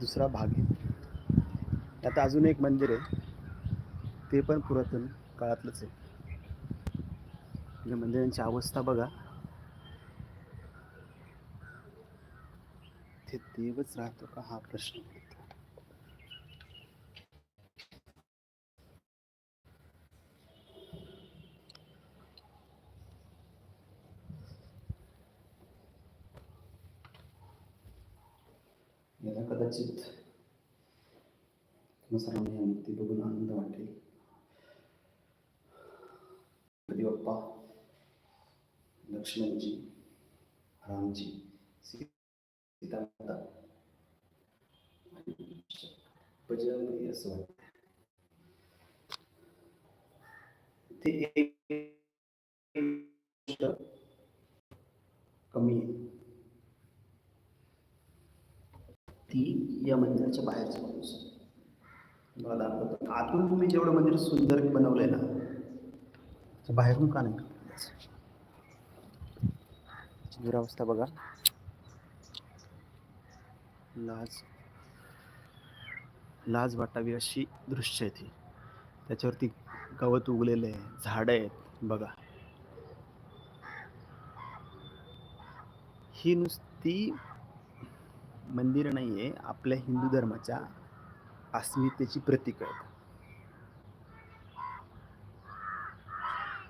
दुसरा भाग आहे. आता अजून एक मंदिर आहे. ते पण पुरातन काळातलंच आहे. या मंदिरांची अवस्था बघा. ते देवच राहतो का? हा प्रश्न याला कदाचित सर्वांना या मूर्ती बघून आनंद वाटेल. गणपती बाप्पा लक्ष्मणजी रामजी सीतामाता. आणि बजरंगी असं वाटत ते एक गोष्ट कमी आहे ती या मंदिराच्या बाहेरची बाजूस आहे. मला दाखवतो. आतून तुम्ही जेवढं मंदिर सुंदर बनवलंय ना बाहेरून का नाही? दुरावस्था बघा. लाज. लाज वाटावी अशी दृश्य आहे ती. त्याच्यावरती गवत उगलेलं आहे झाडं आहेत बघा. ही नुसती मंदिर नाही आहे आपल्या हिंदू धर्माच्या अस्मितेची प्रतीक आहेत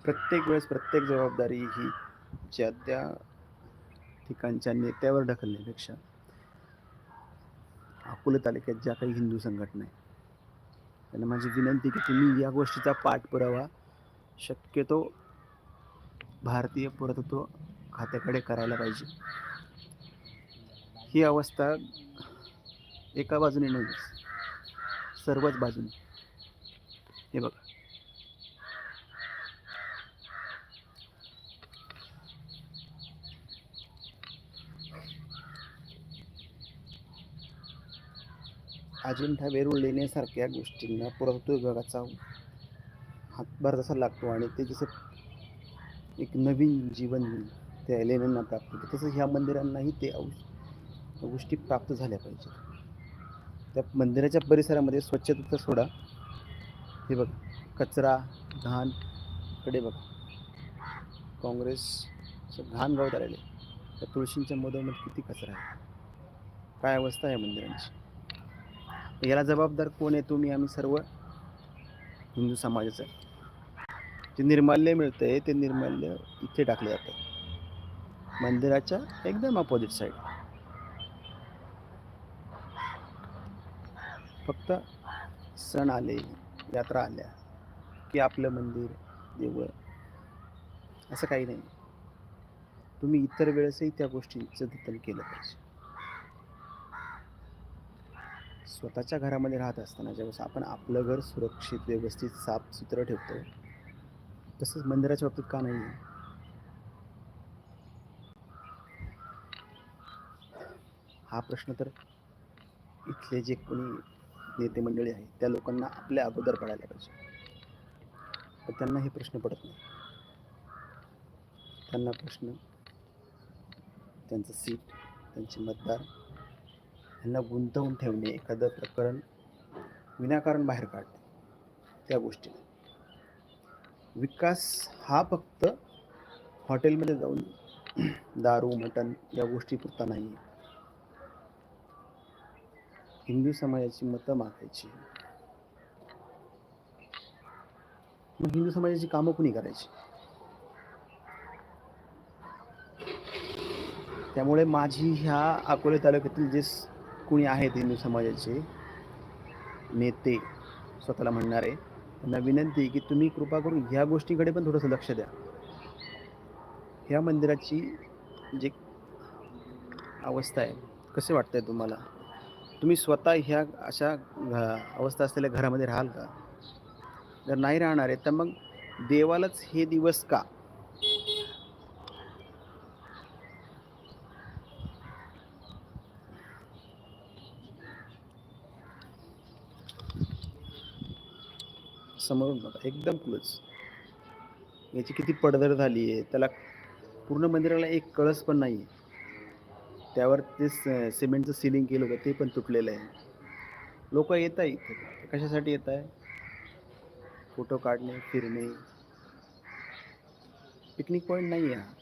प्रत्येक वेळेस प्रत्येक जबाबदारी ही ज्या त्या ठिकाणच्या नेत्यावर ढकलण्यापेक्षा अकोले तालुक्यात ज्या काही हिंदू संघटना आहेत त्यांना माझी विनंती की तुम्ही या गोष्टीचा पाठपुरावा शक्यतो भारतीय पुरातत्व खात्याकडे करायला पाहिजे. ही अवस्था एका बाजूने नव्हतीच सर्वच बाजूने. हे बघा. अजिंठा वेरूळ लेण्यासारख्या गोष्टींना पुरवतो विभागाचा हातभार जसा लागतो आणि ते जसं एक नवीन जीवन त्या लेण्यांना प्राप्त होतं तसं ह्या मंदिरांनाही ते औष गोष्टी प्राप्त झाल्या पाहिजेत. त्या मंदिराच्या परिसरामध्ये स्वच्छतेचा सोडा. हे बघ कचरा घाणकडे बघ. काँग्रेस घाण गावत आलेले त्या तुळशींच्या मधोमध किती कचरा आहे. काय अवस्था आहे मंदिरांची? याला जबाबदार कोण आहे तुम्ही? आम्ही सर्व हिंदू समाजाचं जे निर्माल्य मिळतंय ते निर्माल्य इथे टाकले जातं. मंदिराच्या एकदम अपोजिट साईड फक्त सण आले यात्रा आल्या की आपलं मंदिर देवळ असं काही नाही. तुम्ही इतर वेळेसही त्या गोष्टींचं जतन केलं पाहिजे. स्वतःच्या घरामध्ये राहत असताना ज्यावेळेस आपण आपलं घर सुरक्षित व्यवस्थित साफसुथरं ठेवतो तसंच मंदिराच्या बाबतीत का नाही? हा प्रश्न तर इथले जे कोणी नेते मंडळी आहे त्या लोकांना आपल्या अगोदर पडायला पाहिजे. त्यांना हे प्रश्न पडत नाही. त्यांना प्रश्न त्यांचं सीट त्यांचे मतदार यांना गुंतवून ठेवणे एखादं प्रकरण विनाकारण बाहेर काढणे त्या गोष्टी विकास हा फक्त हॉटेलमध्ये जाऊन दारू मटण या गोष्टी पुरता नाही हिंदू समाजाची मतं मागायची. मग हिंदू समाजाची कामं कुणी करायची? त्यामुळे माझी ह्या अकोले तालुक्यातील जे कुणी आहेत हिंदू समाजाचे नेते स्वतःला म्हणणारे त्यांना विनंती की तुम्ही कृपा करून ह्या गोष्टीकडे पण थोडंसं लक्ष द्या. ह्या मंदिराची जे अवस्था आहे कसे वाटतंय तुम्हाला? तुम्ही स्वतः ह्या अशा घ- अवस्था असलेल्या घरामध्ये राहाल का? जर नाही राहणार आहे तर मग देवालाच हे दिवस का? समोरून बघा एकदम क्लोज याची किती पडदर झाली आहे. त्याला पूर्ण मंदिराला एक कळस पण नाही आहे त्यावर ते सिमेंटचं सिलिंग केलं होतं ते पण तुटलेलं आहे. लोक येत आहे इथे. कशासाठी येत आहे? फोटो काढणे फिरणे. पिकनिक पॉईंट नाही आहे हा.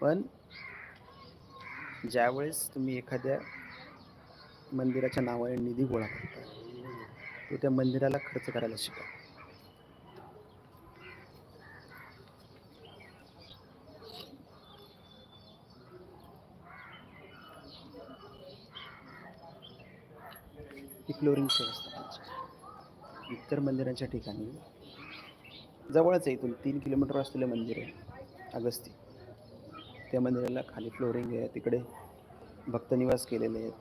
पण ज्यावेळेस तुम्ही एखाद्या मंदिराच्या नावाने निधी गोळा करता तो त्या मंदिराला खर्च करायला शिका ही फ्लोरिंगची व्यवस्था इतर मंदिरांच्या ठिकाणी जवळच आहे इथून तीन किलोमीटर असलेलं मंदिर आहे अगस्ती. त्या मंदिराला खाली फ्लोरिंग आहे तिकडे भक्तनिवास केलेले आहेत.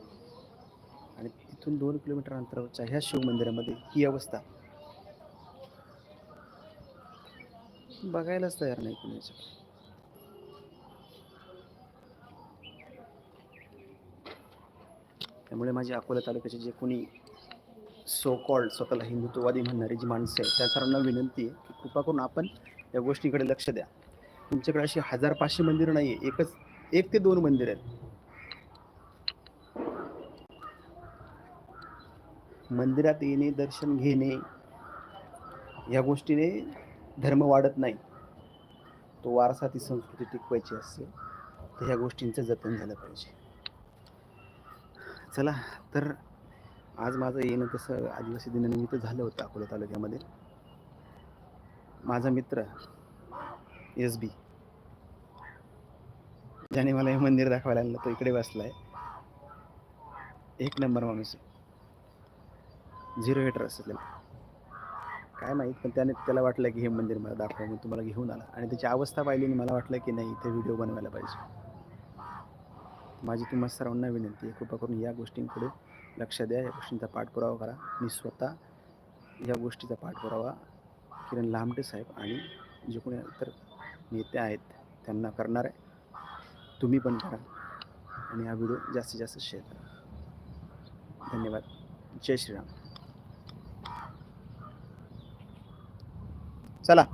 आणि तिथून दोन किलोमीटर अंतरावरच्या ह्या शिव मंदिरामध्ये ही अवस्था. बघायलाच तयार नाही कुणाच्या. त्यामुळे माझे अकोला तालुक्याचे जे कोणी सो कॉल्ड स्वतःला हिंदुत्ववादी म्हणणारी जी माणसं आहेत त्या सर्वांना विनंती आहे की कृपा करून आपण या गोष्टीकडे लक्ष द्या. तुमच्याकडे अशी हजार पाचशे मंदिरं नाही आहे एकच एक ते दोन मंदिर आहेत. मंदिरात येणे दर्शन घेणे या गोष्टीने धर्म वाढत नाही. तो वारसा ती संस्कृती टिकवायची असते तर ह्या गोष्टींचं जतन झालं पाहिजे. चला तर आज माझं येणं तसं आदिवासी दिनानिमित्त झालं होतं अकोला तालुक्यामध्ये. माझा मित्र एस बी ज्याने मला हे मंदिर दाखवायला आणलं तो इकडे बसला आहे एक नंबर माणूस झिरो हेटर असेल काय माहीत पण त्याने त्याला वाटलं की हे मंदिर मला दाखवा मी तुम्हाला घेऊन आला. आणि त्याची अवस्था पाहिली आणि मला वाटलं की नाही इथे व्हिडिओ बनवायला पाहिजे. माझी तुम्हाला सर्वांना विनंती आहे कृपा करून या गोष्टींकडे लक्ष द्या या गोष्टींचा पाठपुरावा करा. मी स्वतः या गोष्टीचा पाठपुरावा किरण लांबटे साहेब आणि जे कोणी इतर नेते आहेत त्यांना करणार आहे. तुम्ही पण करा आणि हा व्हिडिओ जास्तीत जास्त शेअर करा. धन्यवाद. जय श्रीराम. चला.